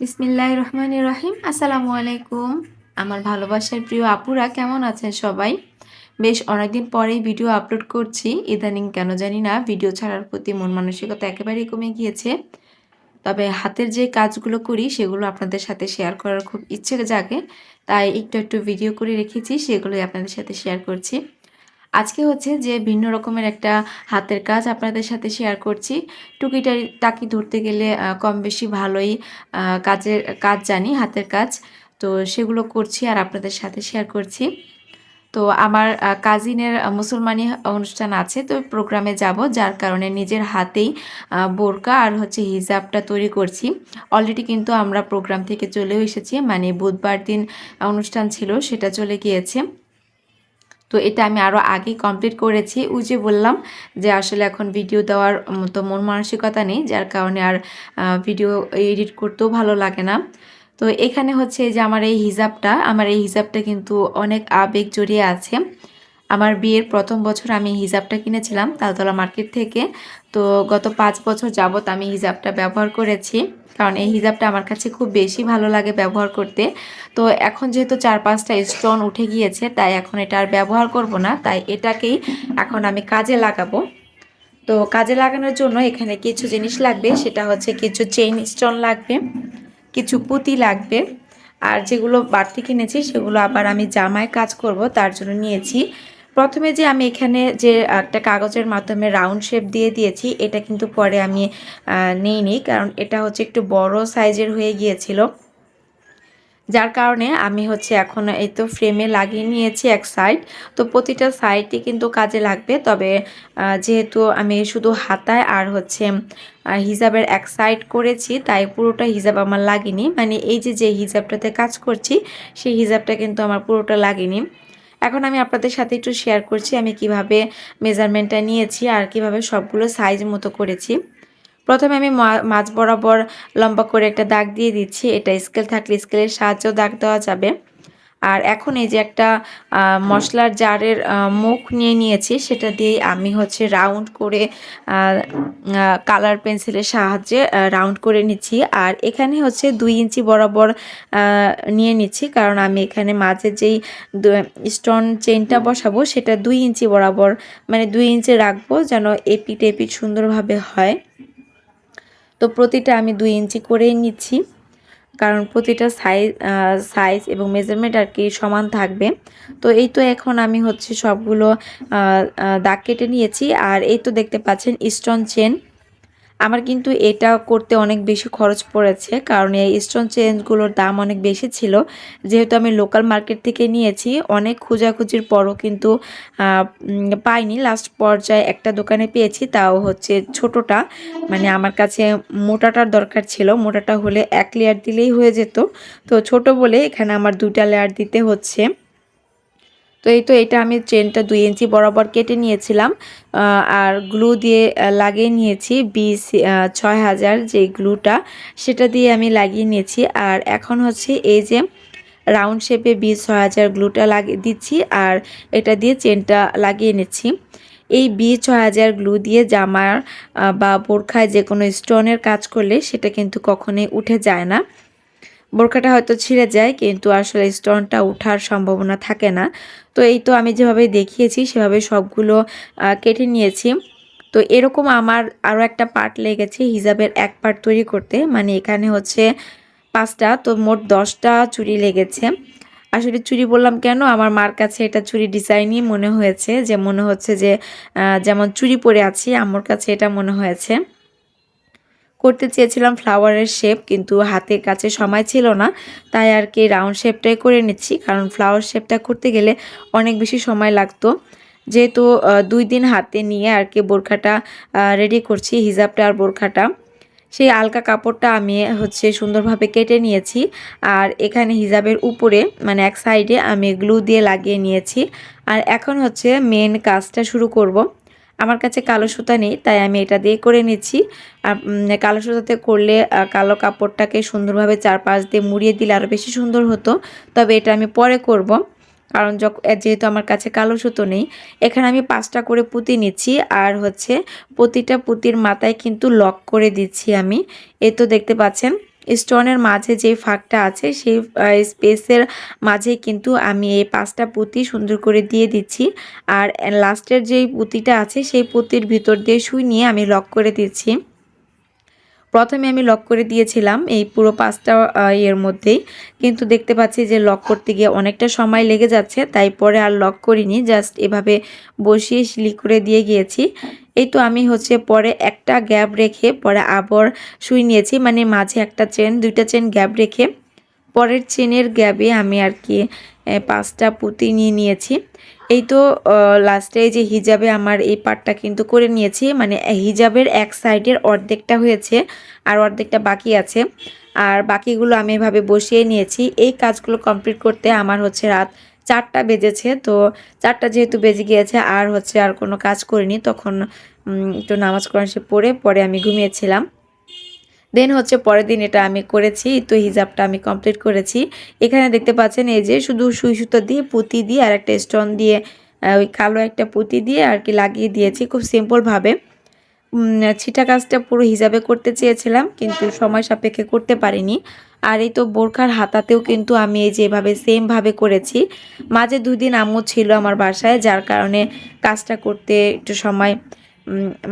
বিসমিল্লাহ রহমান রহিম আসসালামু আলাইকুম আমার ভালোবাসার প্রিয় আপুরা, কেমন আছেন সবাই? বেশ অনেকদিন পরেই ভিডিও আপলোড করছি। ইদানিং কেন জানি না, ভিডিও ছাড়ার প্রতি মন মানসিকতা একেবারেই কমে গিয়েছে। তবে হাতের যে কাজগুলো করি, সেগুলো আপনাদের সাথে শেয়ার করার খুব ইচ্ছে জাগে। তাই একটু একটু ভিডিও করে রেখেছি, সেগুলোই আপনাদের সাথে শেয়ার করছি। আজকে হচ্ছে যে ভিন্ন রকমের একটা হাতের কাজ আপনাদের সাথে শেয়ার করছি। টুকিটা টাকি ধরতে গেলে কম বেশি ভালোই কাজের, কাজ জানি, হাতের কাজ। তো সেগুলো করছি আর আপনাদের সাথে শেয়ার করছি। তো আমার কাজিনের মুসলমানি অনুষ্ঠান আছে, তো প্রোগ্রামে যাব, যার কারণে নিজের হাতেই বোরকা আর হচ্ছে হিজাবটা তৈরি করছি। অলরেডি কিন্তু আমরা প্রোগ্রাম থেকে চলেও এসেছি মানে বুধবার দিন অনুষ্ঠান ছিল, সেটা চলে গিয়েছে। তো এটা আমি আরও আগেই কমপ্লিট করেছি। ওই যে বললাম যে আসলে এখন ভিডিও দেওয়ার মতো মন মানসিকতা নেই, যার কারণে আর ভিডিও এডিট করতেও ভালো লাগে না। তো এখানে হচ্ছে যে আমার এই হিজাবটা, আমার এই হিজাবটা কিন্তু অনেক আবেগ জড়িয়ে আছে। আমার বিয়ের প্রথম বছর আমি হিজাবটা কিনেছিলাম তালতলা মার্কেট থেকে। তো গত পাঁচ বছর যাবত আমি হিজাবটা ব্যবহার করেছি। কারণ এই হিজাবটা আমার কাছে খুব বেশি ভালো লাগে ব্যবহার করতে। তো এখন যেহেতু চার পাঁচটা স্টোন উঠে গিয়েছে, তাই এখন এটা আর ব্যবহার করব না। তাই এটাকেই এখন আমি কাজে লাগাবো। তো কাজে লাগানোর জন্য এখানে কিছু জিনিস লাগবে, সেটা হচ্ছে কিছু চেইন স্টোন লাগবে, কিছু পুঁতি লাগবে। আর যেগুলো বাড়তি কিনেছি, সেগুলো আবার আমি জামায় কাজ করব, তার জন্য নিয়েছি প্রথমে যে আমি এখানে যে, একটা কাগজের মাধ্যমে রাউন্ড শেপ দিয়ে দিয়েছি, এটা কিন্তু পরে আমি নিইনি, কারণ এটা হচ্ছে একটু বড় সাইজের হয়ে গিয়েছিল। যার কারণে আমি হচ্ছে এখন এই তো ফ্রেমে লাগিয়ে নিয়েছি এক সাইড তো প্রতিটা সাইডই কিন্তু কাজে লাগবে, তবে যেহেতু আমি শুধু হাতায় আর হচ্ছে হিজাবের এক সাইড করেছি, তাই পুরোটা হিজাব আমার লাগেনি। মানে এই যে যে হিজাবটাতে কাজ করছি, সেই হিজাবটা কিন্তু আমার পুরোটা লাগেনি। এখন আমি আপনাদের সাথে একটু শেয়ার করছি আমি কীভাবে মেজারমেন্টটা নিয়েছি আর কীভাবে সবগুলো সাইজ মতো করেছি। প্রথমে আমি মাছ বরাবর লম্বা করে একটা দাগ দিয়ে দিচ্ছি। এটা স্কেল থাকলে স্কেলের সাহায্যেও দাগ দেওয়া যাবে। আর এখন এই যে একটা মশলার জারের মুখ নিয়ে নিয়েছি, সেটা দিয়ে আমি হচ্ছে রাউন্ড করে কালার পেন্সিলের সাহায্যে রাউন্ড করে নিচ্ছি। আর এখানে হচ্ছে দুই ইঞ্চি বরাবর নিয়ে নিচ্ছি, কারণ আমি এখানে মাঝে যেই স্টোন চেনটা বসাবো, সেটা দুই ইঞ্চি বরাবর মানে দুই ইঞ্চি রাখব যেন এপিট এপিট সুন্দরভাবে হয়। তো প্রতিটা আমি দুই ইঞ্চি করেই নিচ্ছি। কারণ প্রতিটা সাইজ সাইজ এবং মেজারমেন্ট আর কি সমান থাকবে। তো এই তো এখন আমি হচ্ছে সবগুলো দাগ কেটে নিয়েছি। আর এই তো দেখতে পাচ্ছেন স্টোন চেন আমার কিন্তু এটা করতে অনেক বেশি খরচ পড়েছে, কারণ এই স্টোন চেঞ্জগুলোর দাম অনেক বেশি ছিল। যেহেতু আমি লোকাল মার্কেট থেকে নিয়েছি, অনেক খোঁজাখুঁজির পরও কিন্তু পাইনি। লাস্ট পর্যায়ে একটা দোকানে পেয়েছি, তাও হচ্ছে ছোটটা। মানে আমার কাছে মোটাটার দরকার ছিল, মোটাটা হলে এক লেয়ার দিলেই হয়ে যেত। তো ছোট বলে এখানে আমার দুটা লেয়ার দিতে হচ্ছে। তো এই তো এটা আমি চেনটা দুই ইঞ্চি বরাবর কেটে নিয়েছিলাম আর গ্লু দিয়ে লাগিয়ে নিয়েছি বিশ ছয় হাজার যে গ্লুটা সেটা দিয়ে আমি লাগিয়ে নিয়েছি। আর এখন হচ্ছে এই যে রাউন্ড শেপে বিশ, ছয় হাজার গ্লুটা লাগিয়ে দিচ্ছি আর এটা দিয়ে চেনটা লাগিয়ে নিচ্ছি। এই বি ছয় হাজার গ্লু দিয়ে জামার বা বোরখায় যে কোনো স্টোনের কাজ করলে সেটা কিন্তু কখনোই উঠে যায় না। বোরখাটা হয়তো ছিঁড়ে যায়, কিন্তু আসলে স্টোনটা ওঠার সম্ভাবনা থাকে না। তো এই তো আমি যেভাবে দেখিয়েছি, সেভাবে সবগুলো কেটে নিয়েছি। তো এরকম আমার আরও একটা পার্ট লেগেছে, হিজাবের এক পার্ট তৈরি করতে। মানে এখানে হচ্ছে পাঁচটা, তো মোট দশটা চুরি লেগেছে। আসলে চুরি বললাম কেন? আমার মার কাছে এটা চুরি ডিজাইনই মনে হয়েছে, যে মনে হচ্ছে যে যেমন চুরি পরে আছি, আমার কাছে এটা মনে হয়েছে। করতে চেয়েছিলাম ফ্লাওয়ারের শেপ কিন্তু হাতের কাছে সময় ছিল না, তাই আর কি রাউন্ড শেপটাই করে নিচ্ছি, কারণ ফ্লাওয়ার শেপটা করতে গেলে অনেক বেশি সময় লাগতো। যেহেতু দুই দিন হাতে নিয়ে আর কি বোরখাটা রেডি করছি, হিজাবটা আর বোরখাটা। সেই আলকা কাপড়টা আমি হচ্ছে সুন্দরভাবে কেটে নিয়েছি, আর এখানে হিজাবের উপরে মানে এক সাইডে আমি গ্লু দিয়ে লাগিয়ে নিয়েছি। আর এখন হচ্ছে মেন কাজটা শুরু করব। আমার কাছে কালো সুতা নেই, তাই আমি এটা দিয়ে করে নিচ্ছি। কালো সুতাতে করলে কালো কাপড়টাকে সুন্দরভাবে চারপাশ দিয়ে মুড়িয়ে দিলে আরও বেশি সুন্দর হতো। তবে এটা আমি পরে করব, কারণ যেহেতু আমার কাছে কালো সুতো নেই, এখানে আমি পাঁচটা করে পুঁতি নিচ্ছি। আর হচ্ছে প্রতিটা পুঁতির মাথায় কিন্তু লক করে দিচ্ছি আমি। এ তো দেখতে পাচ্ছেন স্টোনের মাঝে যে ফাঁকটা আছে, সেই স্পেসের মাঝে কিন্তু আমি এই পাঁচটা পুঁতি সুন্দর করে দিয়ে দিচ্ছি। আর লাস্টের যেই পুঁতিটা আছে, সেই পুঁতির ভিতর দিয়ে সুই নিয়ে আমি লক করে দিচ্ছি। প্রথমে আমি লক করে দিয়েছিলাম এই পুরো পাঁচটা ইয়ের মধ্যেই। কিন্তু দেখতে পাচ্ছি যে লক করতে গিয়ে অনেকটা সময় লেগে যাচ্ছে, তাই পরে আর লক করিনি, জাস্ট এভাবে বসিয়ে সিলি করে দিয়ে গিয়েছি। এই তো আমি হচ্ছে পরে একটা গ্যাপ রেখে পরে আবার শুই নিয়েছি। মানে মাঝে একটা চেন দুইটা চেন গ্যাপ রেখে পরের চেনের গ্যাপে আমি আর কি পাঁচটা পুঁতি নিয়ে নিয়েছি। এই তো লাস্টে যে হিজাবে আমার এই পার্টটা কিন্তু করে নিয়েছি। মানে হিজাবের এক সাইডের অর্ধেকটা হয়েছে আর অর্ধেকটা বাকি আছে। আর বাকিগুলো আমি এভাবে বসিয়ে নিয়েছি। এই কাজগুলো কমপ্লিট করতে আমার হচ্ছে রাত চারটা বেজেছে, তো চারটা যেহেতু বেজে গিয়েছে আর হচ্ছে আর কোনো কাজ করিনি, তখন একটু নামাজ কোরআন সে পড়ে পরে আমি ঘুমিয়েছিলাম। দেন হচ্ছে পরের দিন এটা আমি করেছি, তো হিজাবটা আমি কমপ্লিট করেছি। এখানে দেখতে পাচ্ছেন এই যে শুধু সুই সুতো দিয়ে, পুঁতি দিয়ে আর একটা স্টোন দিয়ে ওই কালো একটা পুঁতি দিয়ে আর কি লাগিয়ে দিয়েছি, খুব সিম্পলভাবে ছিটা কাজটা পুরো হিসাবে করতে চেয়েছিলাম, কিন্তু সময় সাপেক্ষে করতে পারিনি। আর এই তো বোরখার হাতাতেও কিন্তু আমি এই যেভাবে সেমভাবে করেছি। মাঝে দুই দিন আম্মু ছিল আমার বাসায়, যার কারণে কাজটা করতে একটু সময়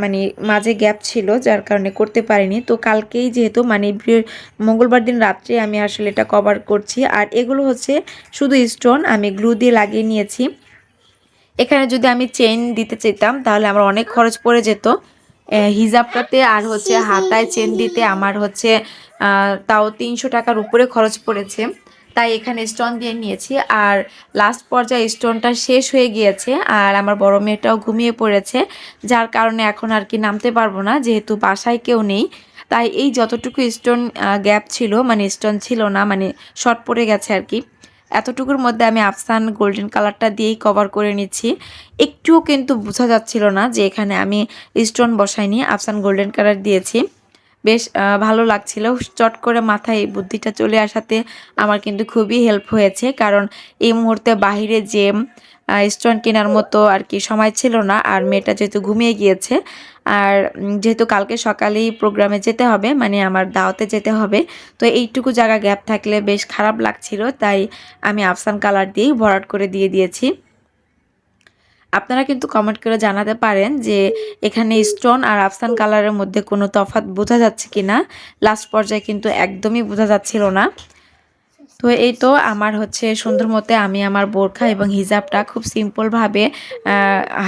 মানে মাঝে গ্যাপ ছিল, যার কারণে করতে পারিনি। তো কালকেই যেহেতু মানে মঙ্গলবার দিন রাত্রে আমি আসলে এটা কভার করছি। আর এগুলো হচ্ছে শুধু স্টোন আমি গ্লু দিয়ে লাগিয়ে নিয়েছি। এখানে যদি আমি চেন দিতে চাইতাম, তাহলে আমার অনেক খরচ পড়ে যেত। হিজাবটাতে আর হচ্ছে হাতায় চেন দিতে আমার হচ্ছে তাও তিনশো টাকার উপরে খরচ পড়েছে। তাই এখানে স্টোন দিয়ে নিয়েছি। আর লাস্ট পর্যায়ে স্টোনটা শেষ হয়ে গিয়েছে। আর আমার বড় মেয়েটাও ঘুমিয়ে পড়েছে। যার কারণে এখন আর কি নামতে পারব না যেহেতু বাসায় কেউ নেই। তাই এই যতটুকু স্টোন গ্যাপ ছিল মানে স্টোন ছিল না মানে শর্ট পড়ে গেছে আর কি। এতটুকুর মধ্যে আমি আফসান গোল্ডেন কালারটা দিয়েই কভার করে নিচ্ছি। একটুও কিন্তু বোঝা যাচ্ছিল না যে এখানে আমি স্টোন বসাইনি, আফসান গোল্ডেন কালার দিয়েছি। বেশ ভালো লাগছিল। চট করে মাথায় এই বুদ্ধিটা চলে আসাতে আমার কিন্তু খুবই হেল্প হয়েছে। কারণ এই মুহূর্তে বাহিরে যে স্টোন কেনার মতো আর কি সময় ছিল না, আর মেয়েটা যেহেতু ঘুমিয়ে গিয়েছে, আর যেহেতু কালকে সকালেই প্রোগ্রামে যেতে হবে মানে আমার দাওয়াতে যেতে হবে, তো এইটুকু জায়গা গ্যাপ থাকলে বেশ খারাপ লাগছিল। তাই আমি আফসান কালার দিয়েই ভরাট করে দিয়ে দিয়েছি। আপনারা কিন্তু কমেন্ট করে জানাতে পারেন যে এখানে স্টোন আর আফসান কালারের মধ্যে কোনো তফাৎ বোঝা যাচ্ছে কি না লাস্ট পর্যায়ে কিন্তু একদমই বোঝা যাচ্ছিল না। তো এই তো আমার হচ্ছে সুন্দর মতে আমি আমার বোরখা এবং হিজাবটা খুব সিম্পলভাবে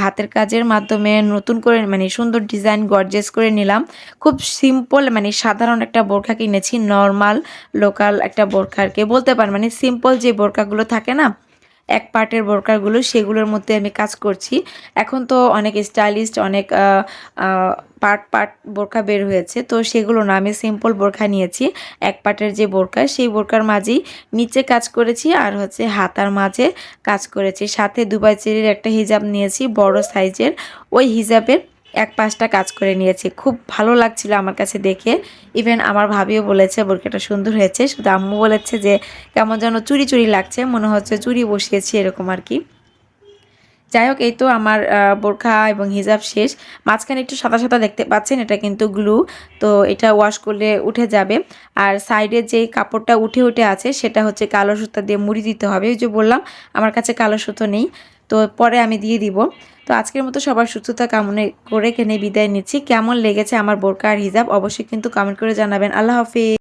হাতের কাজের মাধ্যমে নতুন করে মানে সুন্দর ডিজাইন গর্জেস করে নিলাম। খুব সিম্পল মানে সাধারণ একটা বোরখা কিনেছি নর্মাল লোকাল একটা বোরখারকে বলতে পারেন মানে সিম্পল যে বোরখাগুলো থাকে না এক পার্টের বোরকারগুলো সেগুলোর মধ্যে আমি কাজ করছি। এখন তো অনেক স্টাইলিস্ট অনেক পার্ট পার্ট বোরকা বের হয়েছে। তো সেগুলো না, আমি সিম্পল বোরখা নিয়েছি। এক পার্টের যে বোরকা সেই বোরকার মাঝেই নিচে কাজ করেছি আর হচ্ছে হাতার মাঝে কাজ করেছি। সাথে দুবাই চেরির একটা হিজাব নিয়েছি, বড় সাইজের ওই হিজাবের এক পাঁচটা কাজ করে নিয়েছি। খুব ভালো লাগছিল আমার কাছে দেখে। ইভেন আমার ভাবিও বলেছে বোরকাটা সুন্দর হয়েছে। শুধু আম্মু বলেছে যে, কেমন যেন চুরি চুরি লাগছে, মনে হচ্ছে চুরি বসিয়েছি, এরকম আর কি। যাই হোক, এই তো আমার বোরখা এবং হিজাব শেষ। মাঝখানে একটু সাদা সাদা দেখতে পাচ্ছেন, এটা কিন্তু গ্লু। তো এটা ওয়াশ করলে উঠে যাবে। আর সাইডে যে কাপড়টা উঠে উঠে আছে, সেটা হচ্ছে কালো সুতা দিয়ে মুড়ি দিতে হবে। ওই যে বললাম, আমার কাছে কালো সুতো নেই। তো পরে আমি দিয়ে দিব। তো আজকের মতো সবার সুস্থতা কামনে করে কেনে বিদায় নিচ্ছি। কেমন লেগেছে আমার বোরকা আর হিজাব অবশ্যই কিন্তু কমেন্ট করে জানাবেন। আল্লাহ হাফিজ।